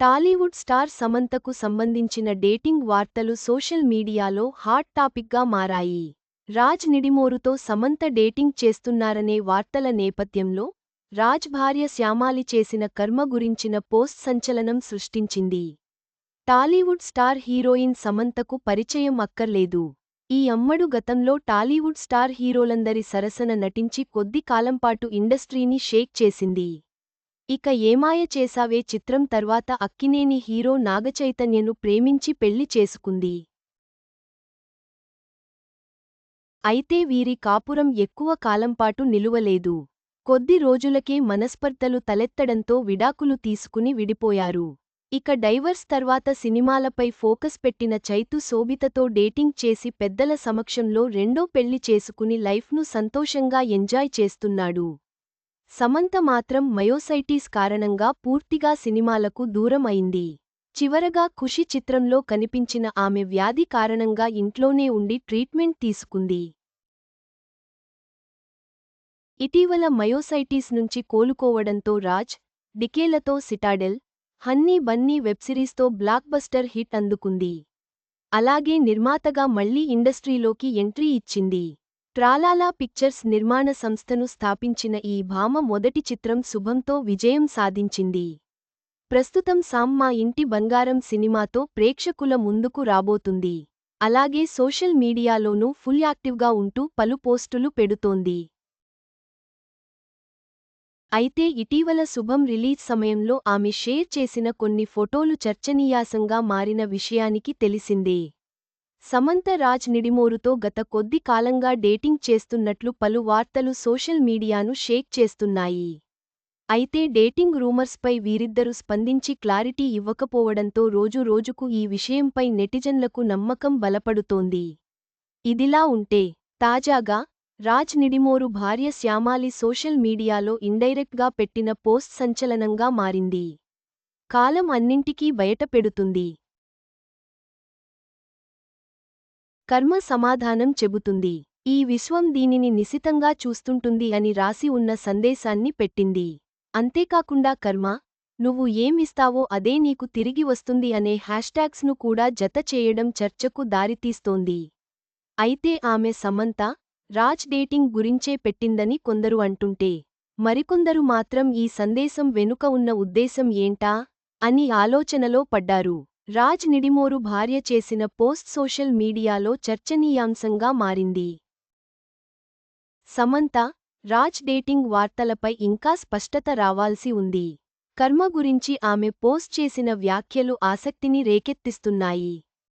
Tollywood star సమంతకు సంబంధించిన dating వార్తలు social మీడియాలో హాట్ టాపిక్గా మారాయి. రాజ్ నిడిమోరుతో సమంత డేటింగ్ చేస్తున్నారనే వార్తల నేపథ్యంలో రాజ్ భార్య శ్యామాలి చేసిన కర్మ గురించిన పోస్ట్ సంచలనం సృష్టించింది. టాలీవుడ్ స్టార్ హీరోయిన్ సమంతకు పరిచయం అక్కర్లేదు. ఈ అమ్మడు గతంలో టాలీవుడ్ స్టార్ హీరోలందరి సరసన నటించి కొద్ది కాలంపాటు ఇండస్ట్రీని షేక్ చేసింది. ఇక ఏమాయ చేసావే చిత్రం తర్వాత అక్కినేని హీరో నాగచైతన్యను ప్రేమించి పెళ్ళి చేసుకుంది. అయితే వీరి కాపురం ఎక్కువ కాలంపాటు నిలువలేదు. కొద్ది రోజులకే మనస్పర్ధలు తలెత్తడంతో విడాకులు తీసుకుని విడిపోయారు. ఇక డైవర్స్ తర్వాత సినిమాలపై ఫోకస్ పెట్టిన చైతు శోభితతో డేటింగ్ చేసి పెద్దల సమక్షంలో రెండో పెళ్ళి చేసుకుని లైఫ్ను సంతోషంగా ఎంజాయ్ చేస్తున్నాడు. సమంత మాత్రం మయోసైటీస్ కారణంగా పూర్తిగా సినిమాలకు దూరం అయింది. చివరగా ఖుషి చిత్రంలో కనిపించిన ఆమె వ్యాధి కారణంగా ఇంట్లోనే ఉండి ట్రీట్మెంట్ తీసుకుంది. ఇటీవల మయోసైటీస్ నుంచి కోలుకోవడంతో రాజ్ డికేలతో సిటాడెల్ హన్నీ బన్నీ వెబ్సిరీస్తో బ్లాక్బస్టర్ హిట్ అందుకుంది. అలాగే నిర్మాతగా మళ్ళీ ఇండస్ట్రీలోకి ఎంట్రీ ఇచ్చింది. ట్రాలాలా పిక్చర్స్ నిర్మాణ సంస్థను స్థాపించిన ఈ భామ మొదటి చిత్రం శుభంతో విజయం సాధించింది. ప్రస్తుతం సామ్ మా ఇంటి బంగారం సినిమాతో ప్రేక్షకుల ముందుకు రాబోతుంది. అలాగే సోషల్ మీడియాలోనూ ఫుల్ యాక్టివ్గా ఉంటూ పలు పోస్టులు పెడుతోంది. అయితే ఇటీవల శుభం రిలీజ్ సమయంలో ఆమె షేర్ చేసిన కొన్ని ఫోటోలు చర్చనీయాసంగా మారిన విషయానికి తెలిసిందే. సమంత రాజ్ నిడిమోరుతో గత కొద్ది కాలంగా డేటింగ్ చేస్తున్నట్లు పలు వార్తలు సోషల్ మీడియాను షేక్ చేస్తున్నాయి. అయితే డేటింగ్ రూమర్స్పై వీరిద్దరూ స్పందించి క్లారిటీ ఇవ్వకపోవడంతో రోజు రోజుకు ఈ విషయంపై నెటిజన్లకు నమ్మకం బలపడుతోంది. ఇదిలా ఉంటే తాజాగా రాజ్ నిడిమోరు భార్య శ్యామాలి సోషల్ మీడియాలో ఇండైరెక్ట్గా పెట్టిన పోస్ట్ సంచలనంగా మారింది. కాలం అన్నింటికీ బయటపెడుతుంది. కర్మ సమాధానం చెబుతుంది. ఈ విశ్వం దీనిని నిశితంగా చూస్తుంటుంది అని రాసి ఉన్న సందేశాన్ని పెట్టింది. అంతేకాకుండా కర్మ నువ్వు ఏమిస్తావో అదే నీకు తిరిగి వస్తుంది అనే హ్యాష్ట్యాగ్స్ను కూడా జత చేయడం చర్చకు దారితీస్తోంది. అయితే ఆమె సమంత రాజ్ డేటింగ్ గురించే పెట్టిందని కొందరు అంటుంటే మరికొందరు మాత్రం ఈ సందేశం వెనుక ఉన్న ఉద్దేశం ఏంటా అని ఆలోచనలో పడ్డారు. రాజ్ నిడిమోరు భార్య చేసిన పోస్ట్ సోషల్ మీడియాలో చర్చనీయాంశంగా మారింది. సమంత రాజ్ డేటింగ్ వార్తలపై ఇంకా స్పష్టత రావాల్సి ఉంది. కర్మ గురించి ఆమె పోస్ట్ చేసిన వ్యాఖ్యలు ఆసక్తిని రేకెత్తిస్తున్నాయి.